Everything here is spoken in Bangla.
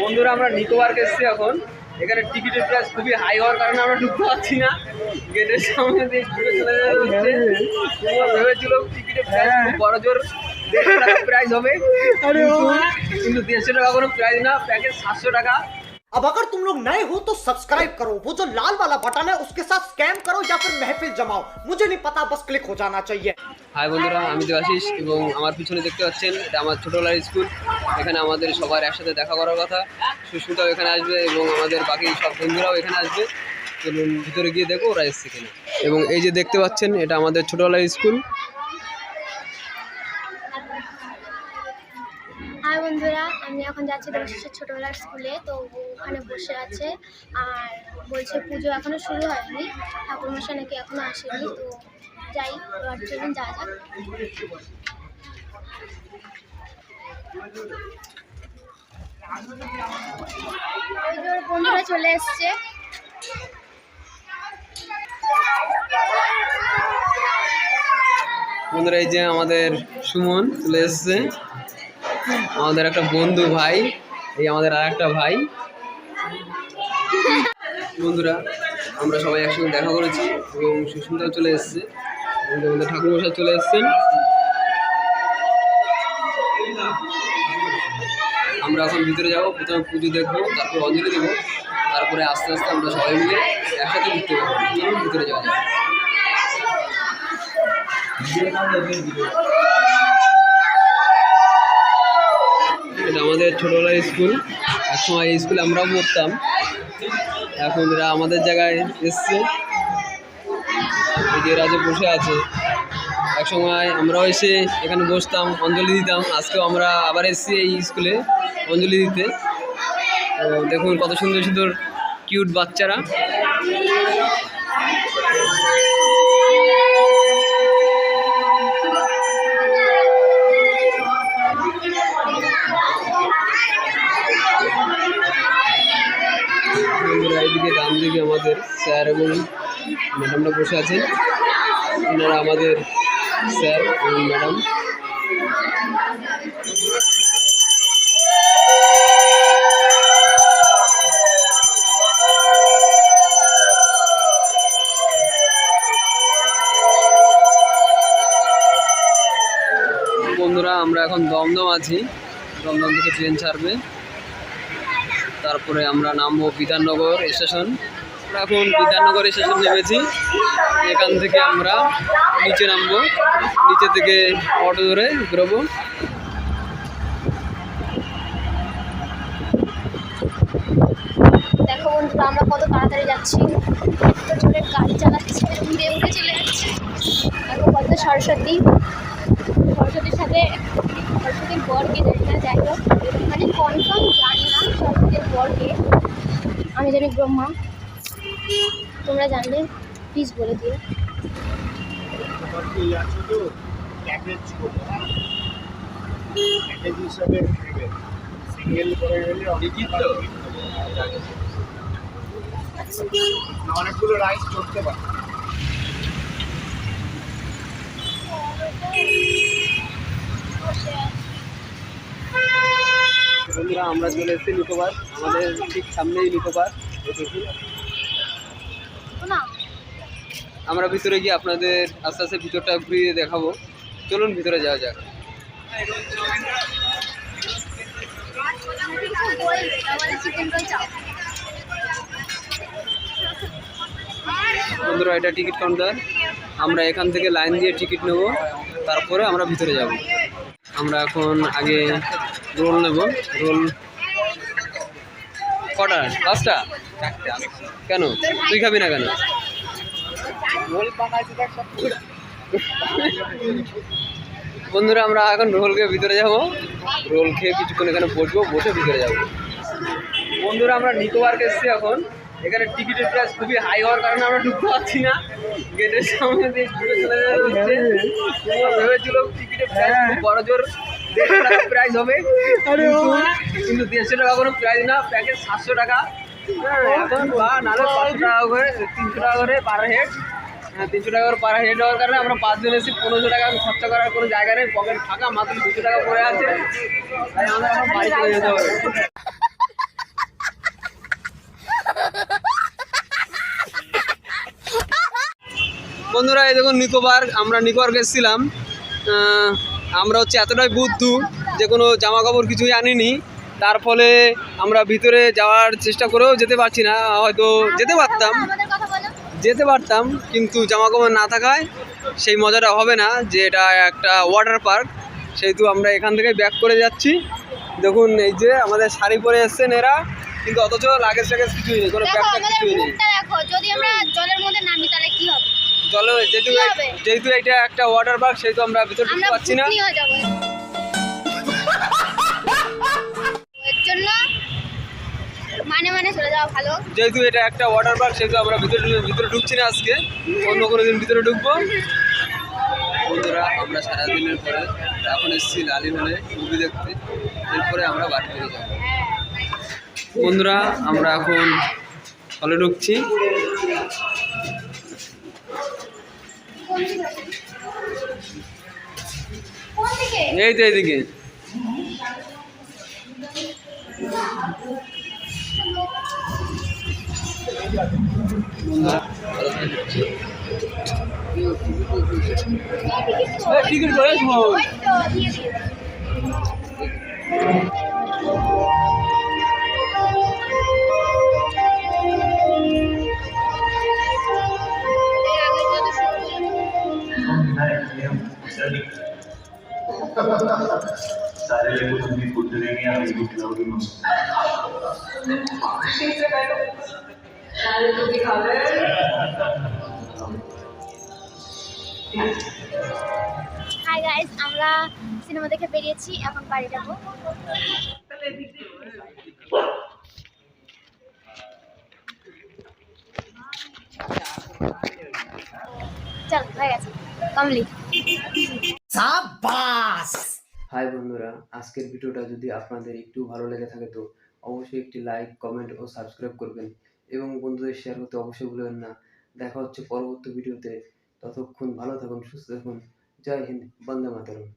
বন্ধুরা আমরা নিকোবার্ক এসেছি এখন এখানে টিকিটের প্রাইস খুবই হাই হওয়ার কারণে আমরা ঢুকতে পারছি না গেটের সামনে দিয়ে ঘুরে চলে যাওয়া হচ্ছে আমরা ভেবেছিল টিকিটের প্রাইস খুব বড় জোর দেড়শো টাকা প্রাইস হবে কিন্তু- কিন্তু দেড়শো টাকা কোনো প্রাইস না প্যাকেজ সাতশো টাকা अब अगर तुम लोग नए हो तो सब्सक्राइब करो वो जो लाल वाला बटन है उसके साथ स्कैम करो या फिर महफिल जमाओ मुझे नहीं पता बस क्लिक हो जाना चाहिए হাই বন্ধুরা, আমি দেবাশিস এবং আমার পিছনে দেখতে পাচ্ছেন, এটা আমার ছোটোবেলার স্কুল। এখানে আমাদের সবার একসাথে দেখা করার কথা। সুস্মিতাও এখানে আসবে এবং আমাদের বাকি সব বন্ধুরাও এখানে আসবে। চলুন ভিতরে গিয়ে দেখো ওরা এসছে কিনা। এবং এই যে দেখতে পাচ্ছেন, এটা আমাদের ছোটোবেলার স্কুল। হাই বন্ধুরা, আমি এখন যাচ্ছি দেবশিসের ছোটোবেলার স্কুলে, তো ওখানে বসে আছে। আর বলছে পুজো এখনও শুরু হয়নি, ঠাকুরমশাই নাকি এখনও আসেনি, তো যাই, এবার চলুন যাওয়া যাক। বন্ধুরা চলে এসছে। বন্ধুরা, এই যে আমাদের সুমন চলে এসছে। আমাদের একটা বন্ধু ভাই, এই আমাদের আর একটা ভাই। বন্ধুরা, আমরা সবাই একসঙ্গে দেখা করেছি এবং সুস্মিতাও চলে এসছে। আমাদের ঠাকুরমশাই চলে এসছেন। আমরা এখন ভিতরে যাব, প্রথমে পুজো দেখব, তারপর অঞ্জলি দেবো, তারপরে আস্তে আস্তে আমরা সবাই মিলে একসাথে ঘুরতে পারব ভিতরে যাওয়া এটা আমাদের ছোটবেলার স্কুল। একসময় এই স্কুলে আমরাও পড়তাম। এখন এরা আমাদের জায়গায় এসছে। এই যে বসে আছে। একসময় আমরাও এসে এখানে বসতাম, অঞ্জলি দিতাম। আজকেও আমরা আবার এসেছি এই স্কুলে অঞ্জলি দিতে। তো দেখুন কত সুন্দর সুন্দর কিউট বাচ্চারা। বন্ধুরা, এইদিকে ডান দিকে আমাদের স্যার এবং ম্যাডামরা বসে আছেন ওনারা আমাদের স্যার এবং ম্যাডাম। বন্ধুরা, আমরা এখন দমদম আছি। দমদম থেকে ট্রেন ছাড়বে। তারপরে আমরা নামবো বিধাননগর স্টেশন। আমরা এখন বিধাননগর স্টেশন নেমেছি। এখান থেকে আমরা নিচে নামবো। নিচে থেকে অটো ধরে বেরোবো। দেখো আমরা কত তাড়াতাড়ি যাচ্ছি। গাড়ি সরস্বতীর সাথে, সরস্বতীর যাই হোক। মানে কনফার্ম জানি আমি জানি ব্রহ্মা। তোমরা জানলে প্লিজ বলে দিও। তো? অনেকগুলো করতে পারে। আমরা চলে এসেছি নিকোবার আমাদের ঠিক সামনেই নিকোবার দেখেছি না আমরা ভিতরে গিয়ে আপনাদের আস্তে আস্তে ভিতরটা ঘুরিয়ে দেখাবো। চলুন ভিতরে যাওয়া যাক। বন্ধুরা, এটা টিকিট কাউন্টার। আমরা এখান থেকে লাইন দিয়ে টিকিট নেব। তারপরে আমরা ভিতরে যাব। আমরা এখন আগে রোল নেব। রোল কটা? পাঁচটা? কেন? তুই খাবি না কেন? বন্ধুরা, আমরা এখন রোল খেয়ে ভিতরে যাব। রোল খেয়ে কিছুক্ষণ এখানে বসবো, বসে ভিতরে যাব। বন্ধুরা, আমরা নিকো পার্ক এসেছি এখন। এখানে টিকিটের প্রাইস খুবই হাই হওয়ার কারণে আমরা ঢুকতে পারছি না। গেটের সামনে ভেবেছিল টিকিটের প্রাইস খুব বড় জোর। দেড়শো টাকা প্রাইস হবে। কিন্তু দেড়শো টাকা কোনো প্রাইস না। প্যাকেজ সাতশো টাকা। তিনশো টাকা করে পার হেড তিনশো টাকা করে পার হেড হওয়ার কারণে আমরা পাঁচজন এসে পনেরোশো টাকা খরচা করার কোনো জায়গা নেই পকেট ফাঁকা মাত্র দুশো টাকা পড়ে আছে তাই আমাদের এখন বাড়ি চলে যেতে হবে বন্ধুরা, এই দেখুন নিকোবার, আমরা নিকোবার গেছিলাম। আমরা হচ্ছে এতটাই বুদ্ধু যে কোনো জামা কাপড় কিছুই আনিনি। তার ফলে আমরা ভিতরে যাওয়ার চেষ্টা করেও যেতে পারছি না হয়তো যেতে পারতাম। যেতে পারতাম কিন্তু জামা কাপড় না থাকায় সেই মজাটা হবে না যে এটা একটা ওয়াটার পার্ক সেহেতু আমরা এখান থেকে ব্যাক করে যাচ্ছি। দেখুন এই যে আমাদের শাড়ি পরে এসছেন এরা কিন্তু অথচ লাগেজ টাগেজ কিছুই নেই কোনো দেখো ব্যাগ আমাদের কিছুই নেই। মুখটা দেখো যদি আমরা জলের মধ্যে নামি তাহলে কি হবে? চলো যেহেতু যেহেতু এটা একটা ওয়াটার পার্ক সেহেতু আমরা ভিতরে ঢুকতে পারছি না। মানে মানে চলে যাওয়া ভালো। যেহেতু এটা একটা ওয়াটার পার্ক সেহেতু আমরা ভিতরে ভিতরে ঢুকছি না আজকে। অন্য কোনো দিন ভিতরে ঢুকবো। বন্ধুরা আমরা সারাদিনের পরে এখন এসেছি লালি হলে মুভি দেখতে। এরপরে আমরা বাড়ি ফিরে যাব। বন্ধুরা আমরা এখন হলে ঢুকছি। কোন দিকে? এই তো এইদিকে। টিকিট করে ওই তো দিয়ে দিও এর আগে যত শুরু सारे लोग तुम भी फुट देंगे या भी फुट जाओगे হাই গাইস আমরা সিনেমা দেখে বেরিয়েছি এখন বাড়ি যাব। চল হয়ে গেছে। কমলি। হাই বন্ধুরা আজকের ভিডিওটা যদি আপনাদের একটু ভালো লেগে থাকে তো অবশ্যই একটি লাইক কমেন্ট ও সাবস্ক্রাইব করবেন। এবং বন্ধুদের শেয়ার করতে অবশ্যই ভুলবেন না। দেখা হচ্ছে পরবর্তী ভিডিওতে ততক্ষণ ভালো থাকুন, সুস্থ থাকুন। জয় হিন্দ, বন্দে মাতরম।